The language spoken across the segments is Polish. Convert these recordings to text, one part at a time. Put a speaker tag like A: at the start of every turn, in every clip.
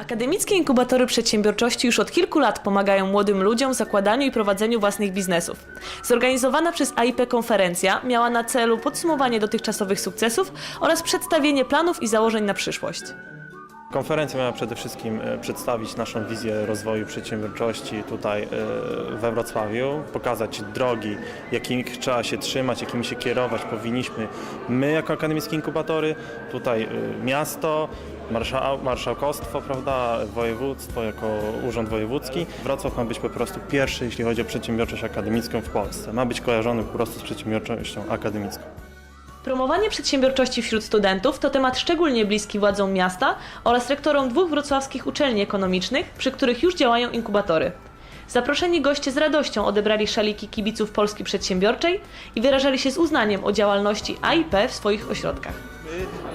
A: Akademickie inkubatory przedsiębiorczości już od kilku lat pomagają młodym ludziom w zakładaniu i prowadzeniu własnych biznesów. Zorganizowana przez AIP konferencja miała na celu podsumowanie dotychczasowych sukcesów oraz przedstawienie planów i założeń na przyszłość.
B: Konferencja miała przede wszystkim e, przedstawić naszą wizję rozwoju przedsiębiorczości tutaj e, we Wrocławiu, pokazać drogi, jakich trzeba się trzymać, jakimi się kierować powinniśmy my jako akademickie inkubatory, tutaj e, miasto, marszał, marszałkostwo, prawda, województwo jako urząd wojewódzki. Wrocław ma być po prostu pierwszy, jeśli chodzi o przedsiębiorczość akademicką w Polsce. Ma być kojarzony po prostu z przedsiębiorczością akademicką.
A: Promowanie przedsiębiorczości wśród studentów to temat szczególnie bliski władzom miasta oraz rektorom dwóch wrocławskich uczelni ekonomicznych, przy których już działają inkubatory. Zaproszeni goście z radością odebrali szaliki kibiców Polski Przedsiębiorczej i wyrażali się z uznaniem o działalności AIP w swoich ośrodkach.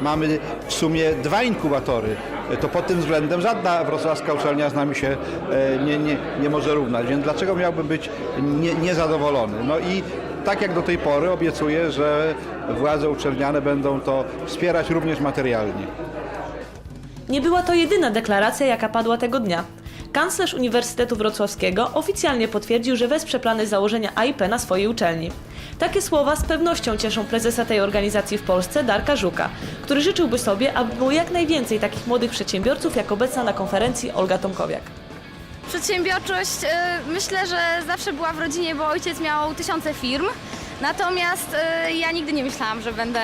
C: Mamy w sumie dwa inkubatory. To pod tym względem żadna wrocławska uczelnia z nami się e, nie, nie, nie może równać, więc dlaczego miałbym być nie, niezadowolony? No i tak jak do tej pory obiecuję, że władze uczelniane będą to wspierać również materialnie.
A: Nie była to jedyna deklaracja, jaka padła tego dnia. Kanclerz Uniwersytetu Wrocławskiego oficjalnie potwierdził, że wesprze plany założenia AIP na swojej uczelni. Takie słowa z pewnością cieszą prezesa tej organizacji w Polsce, Darka Żuka, który życzyłby sobie, aby było jak najwięcej takich młodych przedsiębiorców, jak obecna na konferencji Olga Tomkowiak.
D: Przedsiębiorczość y, myślę, że zawsze była w rodzinie, bo ojciec miał tysiące firm. Natomiast y, ja nigdy nie myślałam, że będę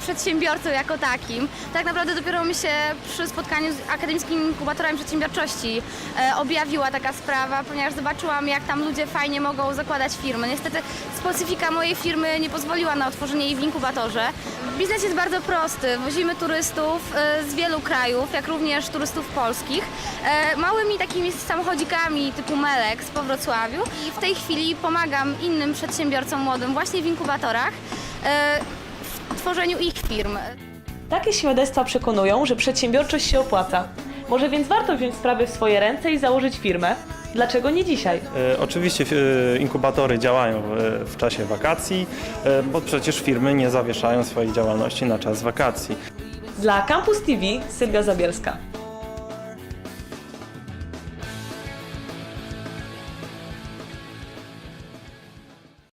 D: przedsiębiorcą jako takim. Tak naprawdę dopiero mi się przy spotkaniu z Akademickim Inkubatorem Przedsiębiorczości e, objawiła taka sprawa, ponieważ zobaczyłam, jak tam ludzie fajnie mogą zakładać firmy. Niestety specyfika mojej firmy nie pozwoliła na otworzenie jej w inkubatorze. Biznes jest bardzo prosty. Wozimy turystów e, z wielu krajów, jak również turystów polskich, e, małymi takimi samochodzikami typu Melex po Wrocławiu i w tej chwili pomagam innym przedsiębiorcom młodym właśnie w inkubatorach e, w tworzeniu ich firm.
A: Takie świadectwa przekonują, że przedsiębiorczość się opłaca. Może więc warto wziąć sprawy w swoje ręce i założyć firmę? Dlaczego nie dzisiaj?
B: E, Oczywiście e, inkubatory działają w, w czasie wakacji, e, bo przecież firmy nie zawieszają swojej działalności na czas wakacji.
A: Dla Campus TV Sylwia Zabielska.